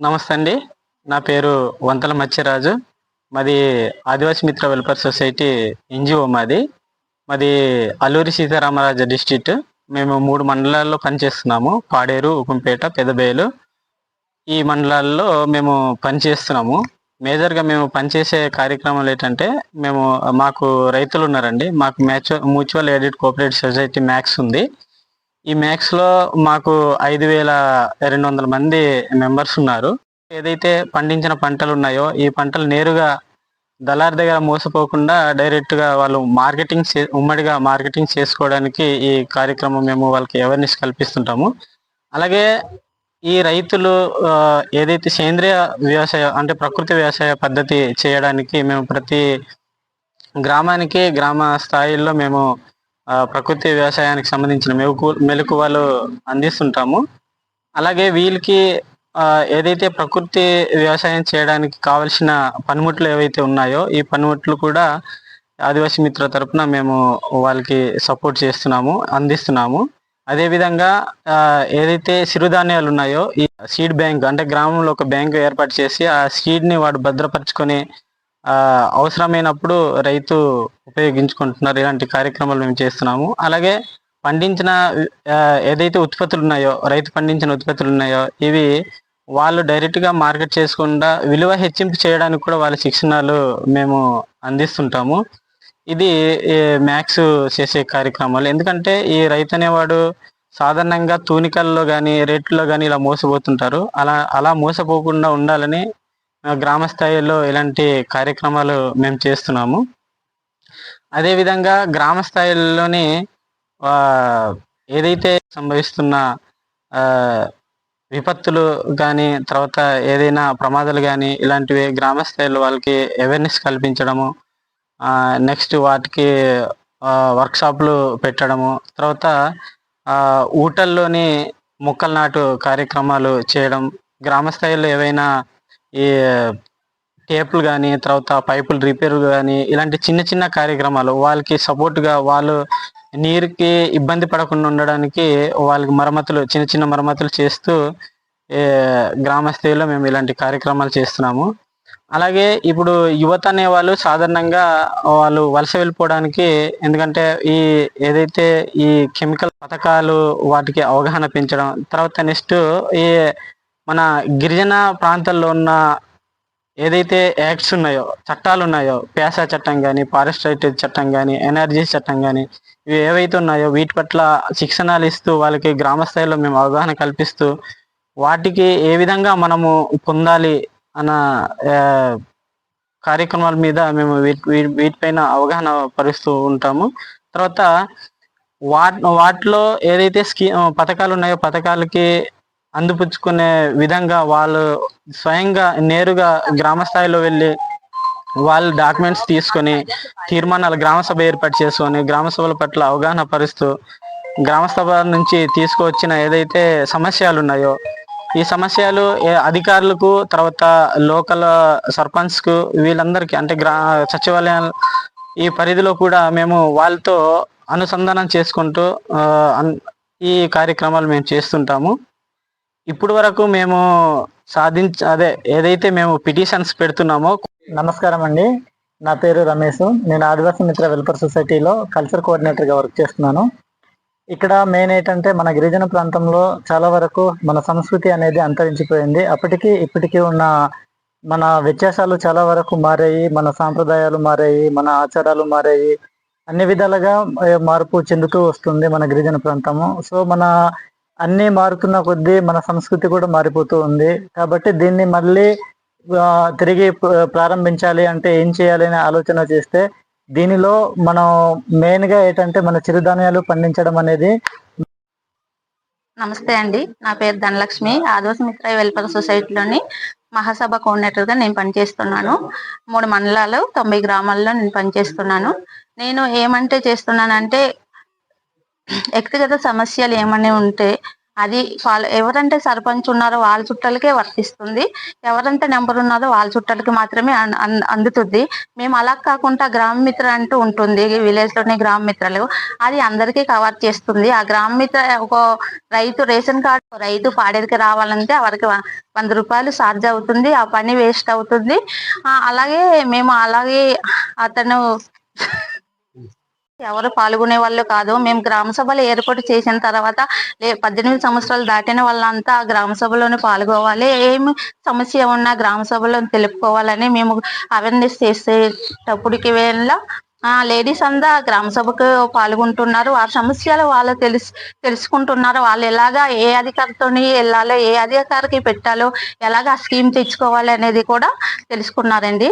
నమస్తే అండి. నా పేరు వంతల మత్స్యరాజు. మాది Adivasi Mitra welfare society NGO మాది. మాది అల్లూరి సీతారామరాజు డిస్టిక్ మేము మూడు మండలాల్లో పనిచేస్తున్నాము. పాడేరు ఉకుంపేట పెదబేలు. ఈ మండలాల్లో మేము పనిచేస్తున్నాము. మేజర్గా మేము పనిచేసే కార్యక్రమాలు ఏంటంటే మేము మాకు రైతులు ఉన్నారండి. మాకు match mutual aided cooperative society MACS ఉంది. ఈ మ్యాక్స్లో మాకు ఐదు వేల రెండు వందల మంది మెంబర్స్ ఉన్నారు. ఏదైతే పండించిన పంటలు ఉన్నాయో ఈ పంటలు నేరుగా దళార్ దగ్గర మోసపోకుండా డైరెక్ట్గా వాళ్ళు మార్కెటింగ్ చే- ఉమ్మడిగా మార్కెటింగ్ చేసుకోవడానికి ఈ కార్యక్రమం మేము వాళ్ళకి అవేర్నెస్ కల్పిస్తుంటాము. అలాగే ఈ రైతులు ఏదైతే సేంద్రియ వ్యవసాయ అంటే ప్రకృతి వ్యవసాయ పద్ధతి చేయడానికి మేము ప్రతి గ్రామానికి గ్రామ స్థాయిల్లో మేము ప్రకృతి వ్యవసాయానికి సంబంధించిన మెలకు మెలకువలు అందిస్తుంటాము. అలాగే వీళ్ళకి ఏదైతే ప్రకృతి వ్యవసాయం చేయడానికి కావలసిన పనిముట్లు ఏవైతే ఉన్నాయో ఈ పనిముట్లు కూడా ఆదివాసీ మిత్ర తరపున మేము వాళ్ళకి సపోర్ట్ చేస్తున్నాము అందిస్తున్నాము. అదేవిధంగా ఆ, ఏదైతే సిరుధాన్యాలు ఉన్నాయో ఈ సీడ్ బ్యాంక్ అంటే గ్రామంలో ఒక బ్యాంక్ ఏర్పాటు చేసి ఆ సీడ్ని వాడు భద్రపరుచుకొని అవసరమైనప్పుడు రైతు ఉపయోగించుకుంటున్నారు. ఇలాంటి కార్యక్రమాలు మేము చేస్తున్నాము. అలాగే పండించిన ఏదైతే ఉత్పత్తులు ఉన్నాయో రైతు పండించిన ఉత్పత్తులు ఉన్నాయో ఇవి వాళ్ళు డైరెక్ట్గా మార్కెట్ చేసుకుండా విలువ హెచ్చింపు చేయడానికి కూడా వాళ్ళ శిక్షణలు మేము అందిస్తుంటాము. ఇది మ్యాక్స్ చేసే కార్యక్రమాలు. ఎందుకంటే ఈ రైతు అనేవాడు సాధారణంగా తూనికల్లో కానీ రేట్లో కానీ ఇలా మోసపోతుంటారు. అలా అలా మోసపోకుండా ఉండాలని గ్రామ స్థాయిలో ఇలాంటి కార్యక్రమాలు మేము చేస్తున్నాము. అదేవిధంగా గ్రామ స్థాయిలోని ఏదైతే సంభవిస్తున్న విపత్తులు కానీ తర్వాత ఏదైనా ప్రమాదాలు కానీ ఇలాంటివి గ్రామ స్థాయిలో వాళ్ళకి అవేర్నెస్ కల్పించడము నెక్స్ట్ వాటికి వర్క్షాప్లు పెట్టడము తర్వాత ఊటల్లోని మొక్కలు నాటు కార్యక్రమాలు చేయడం గ్రామ స్థాయిలో ఏవైనా ఈ టేపులు కానీ తర్వాత పైపులు రిపేర్ కానీ ఇలాంటి చిన్న చిన్న కార్యక్రమాలు వాళ్ళకి సపోర్ట్గా వాళ్ళు నీరుకి ఇబ్బంది పడకుండా ఉండడానికి వాళ్ళకి మరమ్మతులు చిన్న చిన్న మరమ్మతులు చేస్తూ ఏ, గ్రామ స్థాయిలో మేము ఇలాంటి కార్యక్రమాలు చేస్తున్నాము. అలాగే ఇప్పుడు యువత అనే వాళ్ళు సాధారణంగా వాళ్ళు వలస వెళ్ళిపోవడానికి ఎందుకంటే ఈ ఏదైతే ఈ కెమికల్ పథకాలు వాటికి అవగాహన పెంచడం తర్వాత నెక్స్ట్ ఈ మన గిరిజన ప్రాంతాల్లో ఉన్న ఏదైతే యాక్ట్స్ ఉన్నాయో చట్టాలు ఉన్నాయో పేసా చట్టం కానీ ఫారెస్ట్ చట్టం కానీ ఎనర్జీ చట్టం కానీ ఇవి ఏవైతే ఉన్నాయో వీటి పట్ల శిక్షణలు ఇస్తూ వాళ్ళకి గ్రామ స్థాయిలో మేము అవగాహన కల్పిస్తూ వాటికి ఏ విధంగా మనము పొందాలి అన్న కార్యక్రమాల మీద మేము వీటి వీటిపైన అవగాహన పరుస్తూ ఉంటాము. తర్వాత వాట్ వాటిలో ఏదైతే స్కీ పథకాలు ఉన్నాయో పథకాలకి అందిపుచ్చుకునే విధంగా వాళ్ళు స్వయంగా నేరుగా గ్రామ స్థాయిలో వెళ్ళి వాళ్ళు డాక్యుమెంట్స్ తీసుకొని తీర్మానాలు గ్రామసభ ఏర్పాటు చేసుకొని గ్రామసభల పట్ల అవగాహన పరుస్తూ గ్రామసభ నుంచి తీసుకువచ్చిన ఏదైతే సమస్యలు ఉన్నాయో ఈ సమస్యలు అధికారులకు తర్వాత లోకల్ సర్పంచ్కు వీళ్ళందరికీ అంటే గ్రా సచివాలయాలు ఈ పరిధిలో కూడా మేము వాళ్ళతో అనుసంధానం చేసుకుంటూ అన్- ఈ కార్యక్రమాలు మేము చేస్తుంటాము. ఇప్పుడు వరకు మేము సాధించ అదే ఏదైతే మేము పిటిషన్స్ పెడుతున్నామో నమస్కారం అండి. నా పేరు రమేష్. నేను ఆదివాసీ మిత్ర వెల్ఫేర్ సొసైటీలో కల్చర్ కోఆర్డినేటర్గా వర్క్ చేస్తున్నాను. ఇక్కడ మెయిన్ ఏంటంటే మన గిరిజన ప్రాంతంలో చాలా వరకు మన సంస్కృతి అనేది అంతరించిపోయింది. అప్పటికి ఇప్పటికీ ఉన్న మన వ్యత్యాసాలు చాలా వరకు మారాయి. మన సాంప్రదాయాలు మారాయి. మన ఆచారాలు మారాయి. అన్ని విధాలుగా మార్పు చెందుతూ వస్తుంది మన గిరిజన ప్రాంతము. సో మన అన్ని మారుతున్న కొద్దీ మన సంస్కృతి కూడా మారిపోతూ ఉంది. కాబట్టి దీన్ని మళ్ళీ తిరిగి ప్రారంభించాలి అంటే ఏం చేయాలి అనే ఆలోచన చేస్తే దీనిలో మనం మెయిన్గా ఏంటంటే మన చిరుధాన్యాలు పండించడం అనేది నమస్తే అండి. నా పేరు ధనలక్ష్మి. ఆదివాసి మిత్ర వెల్ఫేర్ సొసైటీలోని మహాసభ కోఆర్డినేటర్గా నేను పనిచేస్తున్నాను. మూడు మండలాలు తొంభై గ్రామాల్లో నేను పనిచేస్తున్నాను. నేను ఏమంటే చేస్తున్నానంటే వ్యక్తిగత సమస్యలు ఏమని ఉంటే అది వాళ్ళ ఎవరంటే సర్పంచ్ ఉన్నారో వాళ్ళ చుట్టాలకే వర్తిస్తుంది. ఎవరంటే నెంబర్ ఉన్నారో వాళ్ళ చుట్టాలకి మాత్రమే అన్- అందుతుంది. మేము అలా కాకుండా గ్రామ మిత్ర అంటూ ఉంటుంది. విలేజ్లోనే గ్రామ మిత్రలు. అది అందరికీ కవర్ చేస్తుంది. ఆ గ్రామ మిత్ర ఒక రైతు రేషన్ కార్డు రైతు పాడేరికి రావాలంటే వారికి వంద రూపాయలు ఛార్జ్ అవుతుంది. ఆ పని వేస్ట్ అవుతుంది. అలాగే మేము అలాగే అతను ఎవరు పాల్గొనే వాళ్ళు కాదు. మేము గ్రామ సభలు ఏర్పాటు చేసిన తర్వాత పద్దెనిమిది సంవత్సరాలు దాటిన వాళ్ళంతా గ్రామ సభలోనే పాల్గొవాలి. ఏమి సమస్య ఉన్నా గ్రామ సభలో తెలుపుకోవాలని మేము అవేర్నెస్ చేసేటప్పటికి వేళ ఆ లేడీస్ అంతా గ్రామ సభకు పాల్గొంటున్నారు. వారి సమస్యలు వాళ్ళు తెలుసు తెలుసుకుంటున్నారు. వాళ్ళు ఎలాగా ఏ అధికారితోని వెళ్ళాలో ఏ అధికారికి పెట్టాలో ఎలాగా స్కీమ్ తెచ్చుకోవాలి అనేది కూడా తెలుసుకున్నారండి.